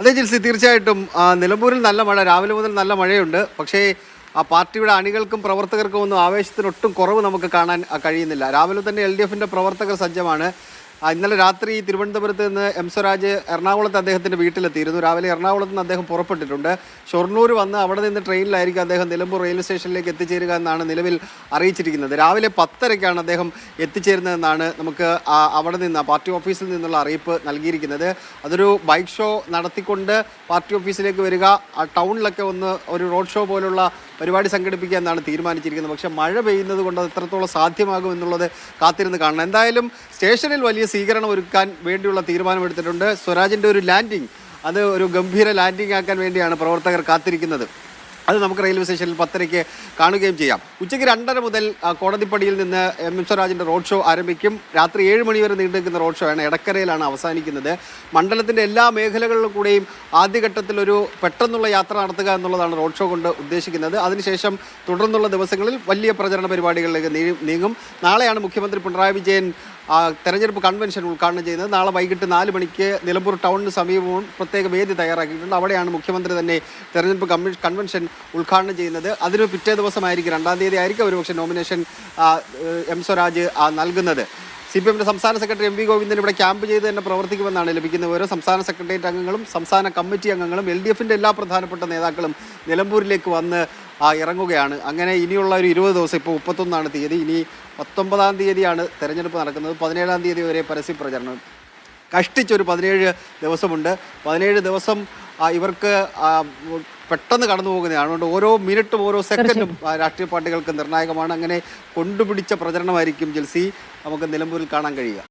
അതെ ജിൽസി തീർച്ചയായിട്ടും. നിലമ്പൂരിൽ നല്ല മഴ രാവിലെ മുതൽ നല്ല മഴയുണ്ട്. പക്ഷേ ആ പാർട്ടിയുടെ അണികൾക്കും പ്രവർത്തകർക്കും ഒന്നും ആവേശത്തിനൊട്ടും കുറവ് നമുക്ക് കാണാൻ കഴിയുന്നില്ല. രാവിലെ തന്നെ എൽ ഡി എഫിന്റെ പ്രവർത്തകർ സജ്ജമാണ്. ഇന്നലെ രാത്രി തിരുവനന്തപുരത്ത് നിന്ന് എം സ്വരാജ് എറണാകുളത്ത് അദ്ദേഹത്തിന്റെ വീട്ടിലെത്തിയിരുന്നു. രാവിലെ എറണാകുളത്ത് നിന്ന് അദ്ദേഹം പുറപ്പെട്ടിട്ടുണ്ട്. ഷൊർണൂർ വന്ന് അവിടെ നിന്ന് ട്രെയിനിലായിരിക്കും അദ്ദേഹം നിലമ്പൂർ റെയിൽവേ സ്റ്റേഷനിലേക്ക് എത്തിച്ചേരുക എന്നാണ് നിലവിൽ അറിയിച്ചിരിക്കുന്നത്. രാവിലെ പത്തരയ്ക്കാണ് അദ്ദേഹം എത്തിച്ചേരുന്നതെന്നാണ് നമുക്ക് അവിടെ നിന്ന് പാർട്ടി ഓഫീസിൽ നിന്നുള്ള അറിയിപ്പ് നൽകിയിരിക്കുന്നത്. അതൊരു ബൈക്ക് ഷോ നടത്തിക്കൊണ്ട് പാർട്ടി ഓഫീസിലേക്ക് വരിക ടൗണിലൊക്കെ ഒന്ന് ഒരു റോഡ് ഷോ പോലുള്ള പരിപാടി സംഘടിപ്പിക്കുക എന്നാണ് തീരുമാനിച്ചിരിക്കുന്നത്. പക്ഷേ മഴ പെയ്യുന്നത് കൊണ്ട് അത് എത്രത്തോളം സാധ്യമാകും എന്നുള്ളത് കാത്തിരുന്ന് കാണണം. എന്തായാലും സ്റ്റേഷനിൽ വലിയ സ്വീകരണം ഒരുക്കാൻ വേണ്ടിയുള്ള തീരുമാനമെടുത്തിട്ടുണ്ട്. സ്വരാജിന്റെ ഒരു ലാൻഡിംഗ് അത് ഒരു ഗംഭീര ലാൻഡിംഗ് ആക്കാൻ വേണ്ടിയാണ് പ്രവർത്തകർ കാത്തിരിക്കുന്നത്. അത് നമുക്ക് റെയിൽവേ സ്റ്റേഷനിൽ പത്തരയ്ക്ക് കാണുകയും ചെയ്യാം. ഉച്ചയ്ക്ക് രണ്ടര മുതൽ കോടതിപ്പടിയിൽ നിന്ന് എം. എം. സ്വരാജിന്റെ റോഡ് ഷോ ആരംഭിക്കും. രാത്രി ഏഴ് മണി വരെ നീണ്ടു നിൽക്കുന്ന റോഡ് ഷോ ആണ് എടക്കരയിലാണ് അവസാനിക്കുന്നത്. മണ്ഡലത്തിന്റെ എല്ലാ മേഖലകളിലും കൂടെയും ആദ്യഘട്ടത്തിൽ ഒരു പെട്ടെന്നുള്ള യാത്ര നടത്തുക എന്നുള്ളതാണ് റോഡ് ഷോ കൊണ്ട് ഉദ്ദേശിക്കുന്നത്. അതിനുശേഷം തുടർന്നുള്ള ദിവസങ്ങളിൽ വലിയ പ്രചരണ പരിപാടികളിലേക്ക് നീങ്ങും. നാളെയാണ് മുഖ്യമന്ത്രി പിണറായി വിജയൻ തെരഞ്ഞെടുപ്പ് കൺവെൻഷൻ ഉദ്ഘാടനം ചെയ്യുന്നത്. നാളെ വൈകിട്ട് നാല് മണിക്ക് നിലമ്പൂർ ടൗണിന് സമീപവും പ്രത്യേക വേദി തയ്യാറാക്കിയിട്ടുണ്ട്. അവിടെയാണ് മുഖ്യമന്ത്രി തന്നെ തെരഞ്ഞെടുപ്പ് കൺവെൻഷൻ ഉദ്ഘാടനം ചെയ്യുന്നത്. അതിന് പിറ്റേ ദിവസമായിരിക്കും രണ്ടാം തീയതി ആയിരിക്കും ഒരുപക്ഷെ നോമിനേഷൻ എം സ്വരാജ് നൽകുന്നത്. സി പി എമ്മിന്റെ സംസ്ഥാന സെക്രട്ടറി എം വി ഗോവിന്ദൻ ഇവിടെ ക്യാമ്പ് ചെയ്ത് തന്നെ പ്രവർത്തിക്കുമെന്നാണ് ലഭിക്കുന്ന ഓരോ സംസ്ഥാന സെക്രട്ടേറിയറ്റ് അംഗങ്ങളും സംസ്ഥാന കമ്മിറ്റി അംഗങ്ങളും എൽ ഡി എഫിന്റെ എല്ലാ പ്രധാനപ്പെട്ട നേതാക്കളും നിലമ്പൂരിലേക്ക് വന്ന് ഇറങ്ങുകയാണ്. അങ്ങനെ ഇനിയുള്ള ഒരു ഇരുപത് ദിവസം ഇപ്പോൾ മുപ്പത്തൊന്നാണ് തീയതി. ഇനി പത്തൊമ്പതാം തീയതിയാണ് തെരഞ്ഞെടുപ്പ് നടക്കുന്നത്. പതിനേഴാം തീയതി വരെ പരസ്യ പ്രചരണം. കഷ്ടിച്ചൊരു പതിനേഴ് ദിവസമുണ്ട്. പതിനേഴ് ദിവസം ഇവർക്ക് പെട്ടെന്ന് കടന്നു പോകുന്നതാണ്. അതുകൊണ്ട് ഓരോ മിനിറ്റും ഓരോ സെക്കൻഡും രാഷ്ട്രീയ പാർട്ടികൾക്ക് നിർണായകമാണ്. അങ്ങനെ കൊണ്ടുപിടിച്ച പ്രചരണമായിരിക്കും ജിൽസി. നമുക്ക് നിലമ്പൂരിൽ കാണാൻ കഴിയുക.